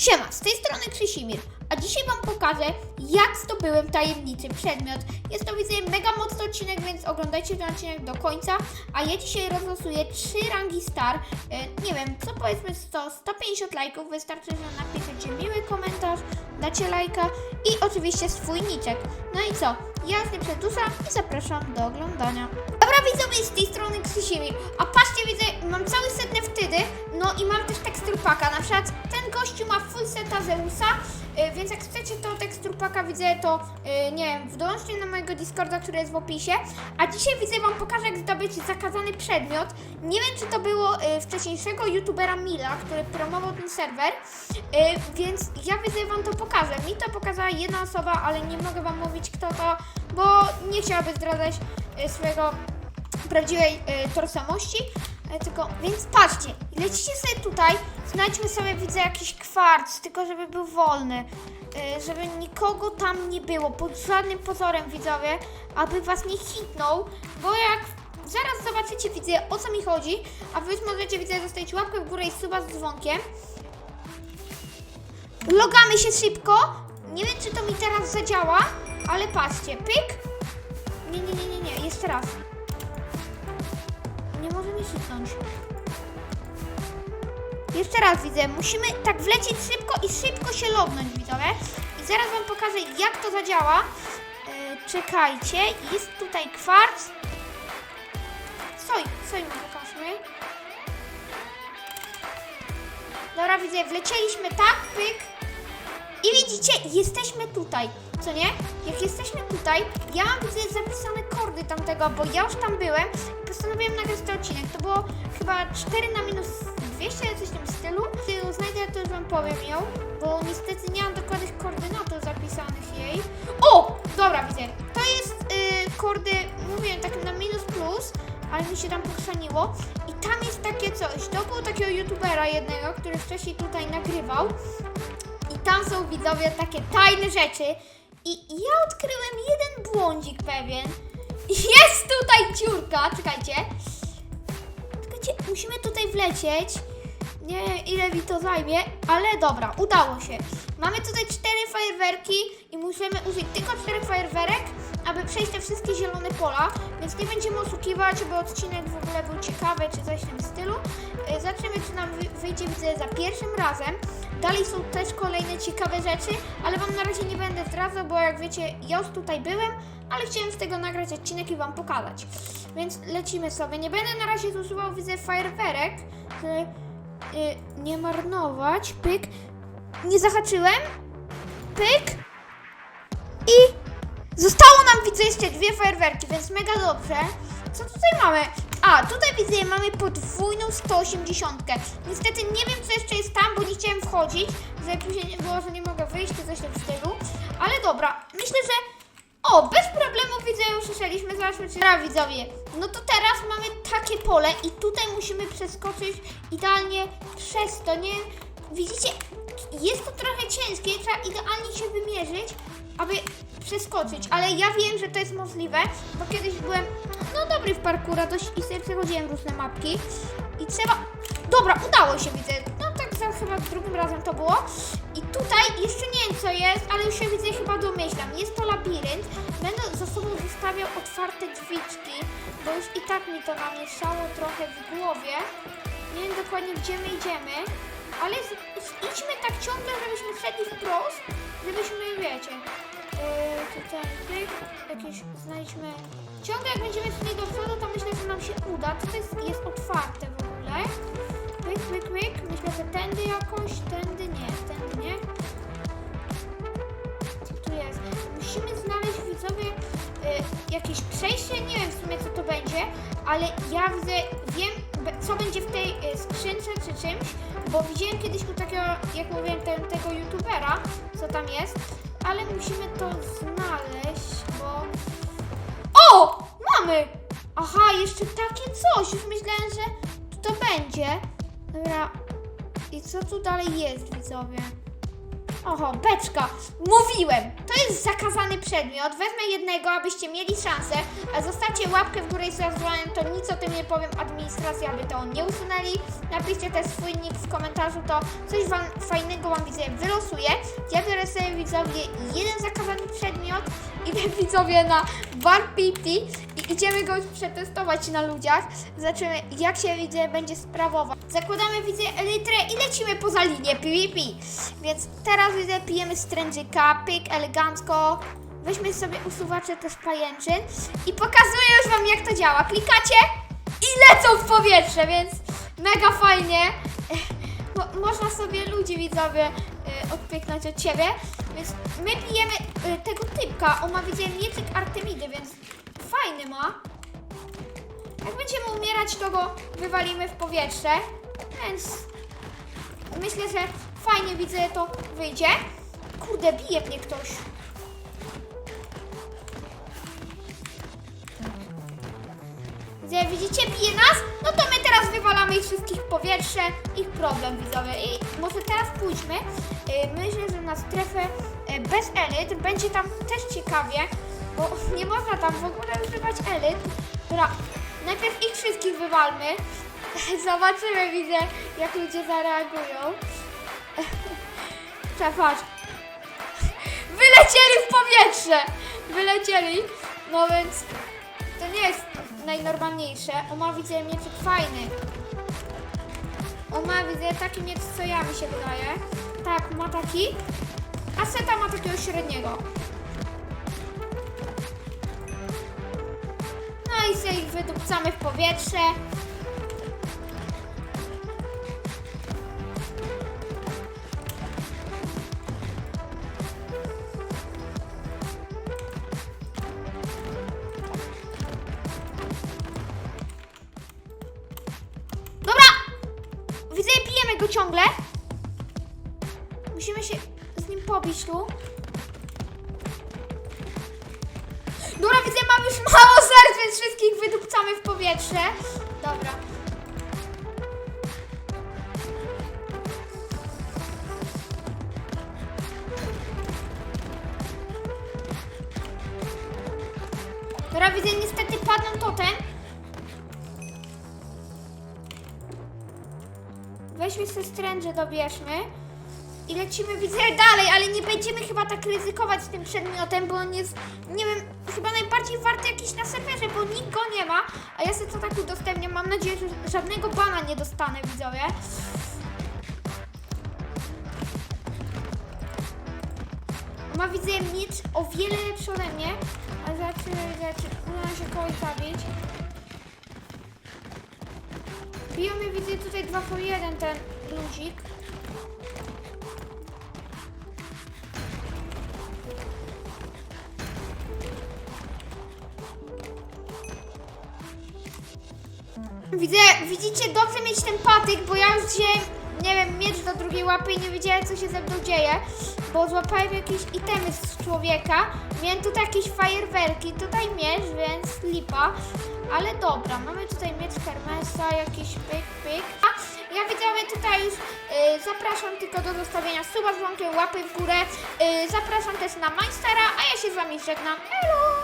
Siema, z tej strony Krzysimir, a dzisiaj Wam pokażę, jak zdobyłem tajemniczy przedmiot. Jest to, widzę, mega mocny odcinek, więc oglądajcie ten odcinek do końca, a ja dzisiaj rozlosuję 3 rangi star. E, nie wiem, co powiedzmy 100, 150 lajków, wystarczy, że napiszecie miły komentarz, dacie lajka i oczywiście swój niczek. No i co, ja już nie przedłużam i zapraszam do oglądania. Dobra widzowie, z tej strony Krzysimir, a patrzcie, widzę, mam cały set neftydy, no i mam też teksturpaka, na przykład ten gościu ma full seta Zeusa, y, więc jak chcecie to teksturpaka widzę, to y, nie wiem, wdołączcie na mojego Discorda, który jest w opisie, a dzisiaj widzę wam pokażę, jak zdobyć zakazany przedmiot. Nie wiem, czy to było y, wcześniejszego youtubera Mila, który promował ten serwer, więc ja widzę wam to pokażę. Mi to pokazała jedna osoba, ale nie mogę wam mówić kto to, bo nie chciałaby zdradzać swojego prawdziwej y, tożsamości. E, Tylko, więc patrzcie, lecicie sobie tutaj, znajdźmy sobie, widzę jakiś kwarc, tylko żeby był wolny, e, żeby nikogo tam nie było, pod żadnym pozorem widzowie, aby was nie hitnął, bo jak zaraz zobaczycie, widzę o co mi chodzi, a wy już możecie, widzę, zostawić łapkę w górę i suba z dzwonkiem. Logamy się szybko, nie wiem czy to mi teraz zadziała, ale patrzcie, pyk, nie, nie, nie, nie, nie, jeszcze raz. Nie może. Jeszcze raz widzę, musimy tak wlecieć szybko i szybko się lognąć, widzowie. I zaraz wam pokażę, jak to zadziała. Yy, czekajcie, jest tutaj kwarc. Soj, soj mi pokażmy. Dobra, widzę, wlecieliśmy tak, pyk. I widzicie, jesteśmy tutaj, co nie? Jak jesteśmy tutaj, ja mam widzę zapisane kordy tamtego, bo ja już tam byłem i postanowiłem nagrać ten odcinek. To było chyba 4 na minus 200, coś w tym stylu. Gdy znajdę, to już wam powiem ją, bo niestety nie mam dokładnych koordynatów zapisanych jej. O! Dobra, widzę. To jest yy, kordy, mówiłem, takim na minus plus, ale mi się tam pochrzaniło. I tam jest takie coś. To było takiego youtubera jednego, który wcześniej tutaj nagrywał. I tam są widzowie takie tajne rzeczy. I ja odkryłem jeden błądzik pewien. Jest tutaj dziurka, czekajcie. Czekajcie, musimy tutaj wlecieć. Nie wiem ile mi to zajmie, ale dobra, udało się. Mamy tutaj cztery fajerwerki i musimy użyć tylko czterech fajerwerek, aby przejść te wszystkie zielone pola, więc nie będziemy oszukiwać, by odcinek w ogóle był ciekawy czy coś w tym stylu. Nam wy- wyjdzie, widzę, za pierwszym razem. Dalej są też kolejne ciekawe rzeczy, ale Wam na razie nie będę zdradzał, bo jak wiecie, ja już tutaj byłem, ale chciałem z tego nagrać odcinek i Wam pokazać. Więc lecimy sobie. Nie będę na razie używał, widzę, fajerwerek, żeby y, nie marnować. Pyk. Nie zahaczyłem. Pyk. I zostało nam, widzę, jeszcze dwie fajerwerki, więc mega dobrze. Co tutaj mamy? A, tutaj widzę, mamy podwójną 180. Niestety nie wiem, co jeszcze jest tam, bo nie chciałem wchodzić, żeby później nie było, że nie mogę wyjść, czy coś w stylu. Ale dobra, myślę, że... O, bez problemu widzę, już słyszeliśmy, zobaczmy, czy... Dobra, widzowie, no to teraz mamy takie pole i tutaj musimy przeskoczyć idealnie przez to, nie? Widzicie, jest to trochę ciężkie, trzeba idealnie się wymierzyć, aby przeskoczyć, ale ja wiem, że to jest możliwe, bo kiedyś byłem, no dobry w parkura, dość i sobie przechodziłem różne mapki. I trzeba, dobra, udało się, widzę, no tak za chyba drugim razem to było. I tutaj jeszcze nie wiem co jest, ale już się widzę chyba domyślam, jest to labirynt, będę za sobą zostawiał otwarte drzwiczki, bo już i tak mi to namieszało trochę w głowie, nie wiem dokładnie gdzie my idziemy, ale z, z, idźmy tak ciągle, żebyśmy szedli wprost, żebyśmy, wiecie, yy, tutaj pyk, jakieś znajdźmy. Ciągle jak będziemy szli do przodu, to myślę, że nam się uda. To jest, jest otwarte w ogóle. Pyk, pyk, pyk. Myślę, że tędy jakoś, tędy nie, tędy nie. Co tu jest? Musimy znaleźć widzowie y, jakieś przejście, nie wiem w sumie co to będzie, ale ja widzę, wiem co będzie w tej y, skrzynce czy czymś, bo widziałem kiedyś u takiego, jak mówiłem, ten, tego youtubera, co tam jest, ale musimy to znaleźć, coś, już myślałem, że to będzie. Dobra, i co tu dalej jest, widzowie? Oho, beczka. Mówiłem, to jest zakazany przedmiot. Wezmę jednego, abyście mieli szansę, a zostawcie łapkę w górę i subscribe, to nic o tym nie powiem administracji, aby to nie usunęli. Napiszcie też swój nick w komentarzu, to coś wam fajnego wam widzę wylosuję. Ja biorę sobie widzowie jeden zakazany przedmiot, idę widzowie na Bar PT i idziemy go przetestować na ludziach. Zobaczymy jak się widzę będzie sprawować. Zakładamy widzę litrę i lecimy poza linię PvP. Więc teraz widzę pijemy strężyka, pyk elegancko. Weźmy sobie usuwacze też pajęczyn i pokazuję już wam jak to działa. Klikacie i lecą w powietrze, więc mega fajnie. Mo- można sobie ludzi widzowie y, odpyknąć od ciebie, więc my pijemy y, tego typka, on ma widzę mieczyk Artemidy, więc fajny ma. Jak będziemy umierać, to go wywalimy w powietrze, więc myślę, że fajnie widzę to wyjdzie. Kurde, bije mnie ktoś. Widzicie, bije nas? No to my teraz wywalamy ich wszystkich w powietrze. Ich problem, widzowie. I może teraz pójdźmy. Yy, Myślę, że na strefę yy, bez elit będzie tam też ciekawie, bo nie można tam w ogóle używać elit. Dobra, najpierw ich wszystkich wywalmy. Zobaczymy, widzę, jak ludzie zareagują. Przepraszam. Wylecieli w powietrze! Wylecieli. No więc to nie jest najnormalniejsze. On ma widzę mieczyk fajny. On ma widzę taki miecz co ja mi się wydaje. Tak, ma taki. A Seta ma takiego średniego. I sobie ich wydupcamy w powietrze. Dobra! Widzę, bijemy go ciągle. Musimy się z nim pobić tu. Dobra, widzę, mam już mało więc wszystkich wydupcamy w powietrze. Dobra. Dobra, widzę, niestety padną totem. Weźmy sobie stręże, dobierzmy. I lecimy, widzę, dalej, ale nie będziemy chyba tak ryzykować tym przedmiotem, bo on jest, nie wiem, chyba najbardziej warty jakiś na serwerze, bo nikt go nie ma, a ja sobie to tak udostępniam. Mam nadzieję, że żadnego bana nie dostanę, widzowie. Ma, widzę, miecz o wiele lepszy ode mnie, ale zobaczymy, widzę, czy uda się kogoś zabić. Biją mnie, widzę, tutaj 2 po 1 ten ludzik. Widzę, widzicie, dobrze mieć ten patyk, bo ja już wziąłem, nie wiem, miecz do drugiej łapy i nie wiedziałem, co się ze mną dzieje, bo złapałem jakieś itemy z człowieka, miałem tutaj jakieś fajerwerki, tutaj miecz, więc lipa, ale dobra, mamy tutaj miecz Hermesa, jakiś pyk, pyk, a ja widzowie tutaj już y, zapraszam tylko do zostawienia suba z łapy w górę, y, zapraszam też na Mindstara, a ja się z wami żegnam, hello!